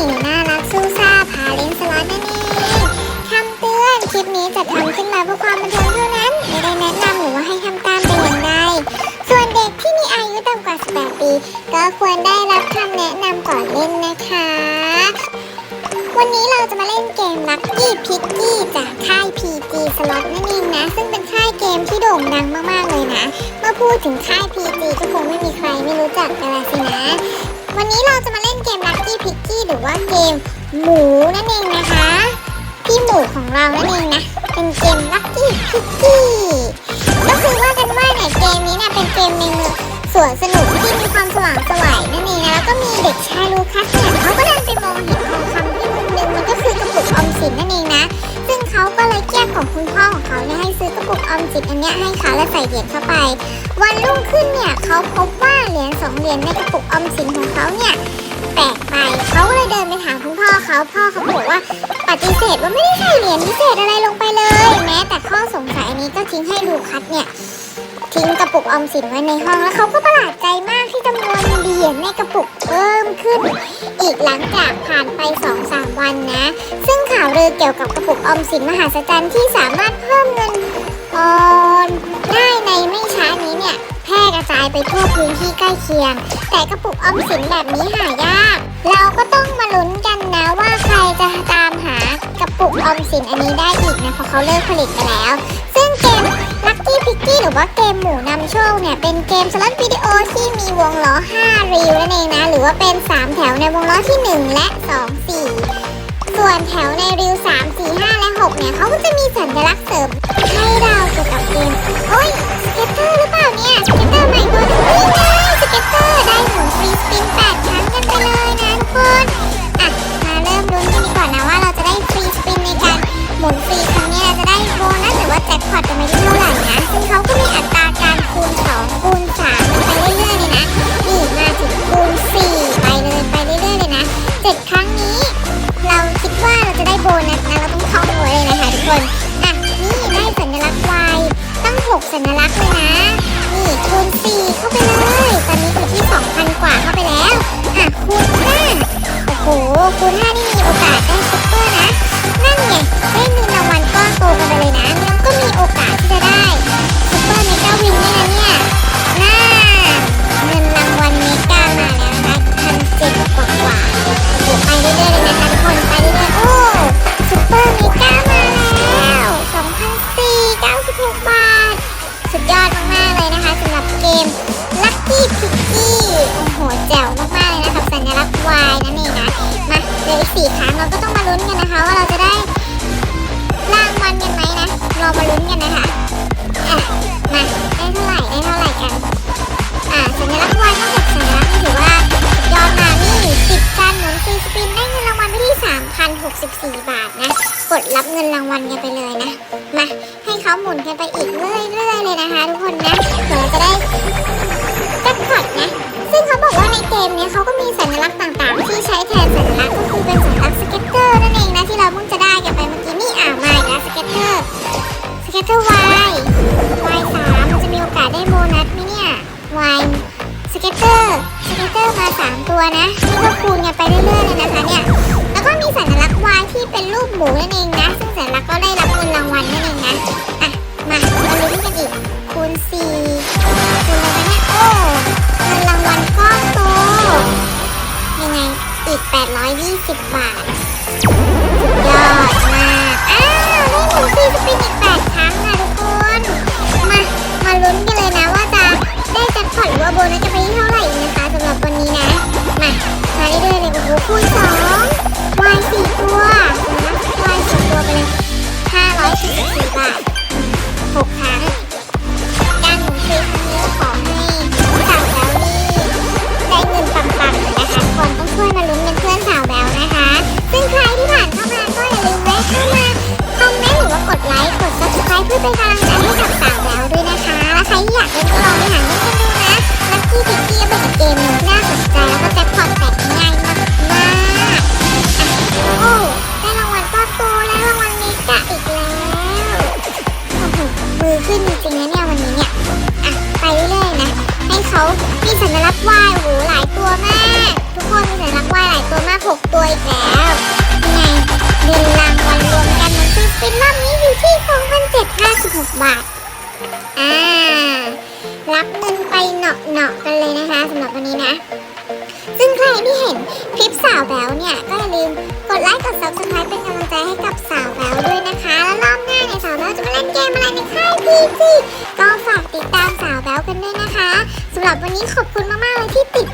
าวพราวเสน่ห์น่ารักสู้ซ่าพาเล่นสล็อตนั่นเองคำเตือนคลิปนี้จะทำขึ้นมาเพื่อความบันเทิงเท่านั้น ไม่ได้แนะนำหรือว่าให้ทำตามแต่อย่างใด ส่วนเด็กที่มีอายุต่ำกว่า 18 ปี ก็ควรได้รับคำแนะนำก่อนเล่นนะคะ วันนี้เราจะมาเล่นเกม Lucky Picky จากค่าย PG Slot นั่นเองนะ ซึ่งเป็นค่ายเกมที่โด่งดังมากๆเลยนะ เมื่อพูดถึงค่าย PG ก็คงไม่มีใครไม่รู้จักกันละสินะ วันนี้เราจะ มล่นเกม Lucky Picky หรือว่าเกมหมูนั่นเองนะคะพี่หมูของเรานั่นเองนะ เป็นเกม Lucky Picky ก็คือว่ากันว่าเนี่ยเกมนี้เนี่ยเป็นเกมในเมืองสวนสนุกที่มีความสว่างสวยนั่นเองนะแล้วก็มีเด็กชายลูคัสเนี่ยเขาก็เดินไปมองเห็นทองคำที่มุมหนึงมันก็คือกระปุกออมสินนั่นเองนะ ซึ่งเขาก็เลยแก้งของคุณพ่อของเขาเนี่ยให้ซื้อกระปุกออมสินอันเนี้ยให้เขาและใส่เหรียญเข้าไป วันรุ่งขึ้นเนี่ยเขาพบว่าเหรียญสองเหรียญในกระปุกออมสินของเขาเนี่ย ถามคุณพ่อเขาพ่อเขาบอกว่าปฏิเสธว่าไม่ได้ใส่เหรียญพิเศษอะไรลงไปเลย แม้แต่ข้อสงสัยนี้ก็ทิ้งให้ลูคัสเนี่ยทิ้งกระปุกออมสินไว้ในห้องแล้วเขาก็ประหลาดใจมากที่จำนวนเหรียญในกระปุกเพิ่มขึ้น อีกหลังจากผ่านไป2-3วันนะ ซึ่งข่าวลือเกี่ยวกับกระปุกออมสินมหาศจรรย์ที่สามารถเพิ่มเงินออนได้ในไม่ช้านี้เนี่ยแพร่กระจายไปทั่วพื้นที่ใกล้เคียง แต่กระปุกออมสินแบบนี้หายาก เราก็ต้อง ปุกออมสินอันนี้ได้อีกนะเพราะเขาเลิกผลิตไปแล้ว ซึ่งเกม Lucky Picky หรือว่าเกมหมูนำโชคเนี่ยเป็นเกมสล็อตวิดีโอที่มีวงล้อ 5 รีวนั่นเองนะ หรือว่าเป็น 3 แถวในวงล้อที่ 1 และ 2 4 ส่วนแถวในริว3 4 5 และ 6 เนี่ยเขาก็จะมีสัญลักษณ์เสริมให้เราเกี่ยวกับเกมโอ้ยสเก็ตเตอร์หรือเปล่าเนี่ย หคูณ5นี่มีโอกาสได้ซุปเปอร์นะ นั่นไงได้เงินรางวัลก้อนโตกันไปเลยนะ ก็ต้องมาลุ้นกันนะคะ ว่าเราจะได้รางวัลกันไหมนะเรามาลุ้นกันนะคะอะมาได้เท่าไหร่ได้เท่าไหร่กันอ่าสัญลักษณ์ Y ทั้งหกสัญลักษณ์นี่ถือว่าสุดยอดมานี่ติดการหมุนฟรีสปินได้เงินรางวัลไปที่3,064บาทนะกดรับเงินรางวัลกันไปเลยนะ ก็ตเตอร์ Y Y สามมันจะมีโอกาสได้โบนัสไหมเนี่ย Y สเก็ตเตอร์สเก็ตเตอร์มาสามตัวนะนี่ก็คูณกันไปเรื่อยๆเลยนะคะเนี่ยแล้วก็มีสัญลักษณ์ Y ที่เป็นรูปหมูนั่นเองนะซึ่งสัญลักษณ์ก็ได้รับเงินรางวัลนั่นเองนะอะมามาลุ้นกันอีกคูณ4คูณอะไรเนี่ยโอ้เงินรางวัลก้อนโตยังไงอีก 820 บาทยอดมากอ้าว ได้หมุนฟรีสปินอีก8ครั้งค่ะทุกคน มา มาลุ้นกันเลยนะว่าจะได้แจ็คพอตหรือว่าโบนัสจะไปที่เท่าไหร่นะคะสำหรับวันนี้นะ มา มาเรื่อยๆเลยโอ้โหคูณ2 Y เป็นกำลังใจให้กับสาวแววด้วยนะคะ แล้วใครที่อยากเล่นก็ลองไปหาเล่นกันดูนะลักกี้พิกกี้เป็นอีกเกมหนึงที่น่าสนใจแล้วก็แจ็คพอตแตกง่ายมากมากโอ้ได้รางวัลตัวโตและรางวัลเมกะอีกแล้วโอ้โมือขึ้นจริงๆนะเนี่ยวันนี้เนี่ยอะไปเรื่อยๆนะ ให้เขามีสัญลักษณ์ว่ายโอ้โหหลายตัวมาก ทุกคนมีสัญลักษณ์ว่ายหลายตัวมากหกตัวอีกแล้วยังไงเดินรางวัลรวมกันมันคือสปินรอบนี้ บาท อ่า รับเงินไปเหนาะเนาะๆกันเลยนะคะสำหรับวันนี้นะ ซึ่งใครที่เห็นคลิปสาวแบวเนี่ย ก็อย่าลืมกดไลค์ กด subscribe เป็นกำลังใจให้กับสาวแบวด้วยนะคะ แล้วรอบหน้าเนี่ยสาวแบวจะมาเล่นเกมอะไรในค่ายพีจีก็ฝากติดตามสาวแบวกันด้วยนะคะสำหรับวันนี้ขอบคุณมากๆเลยที่ติด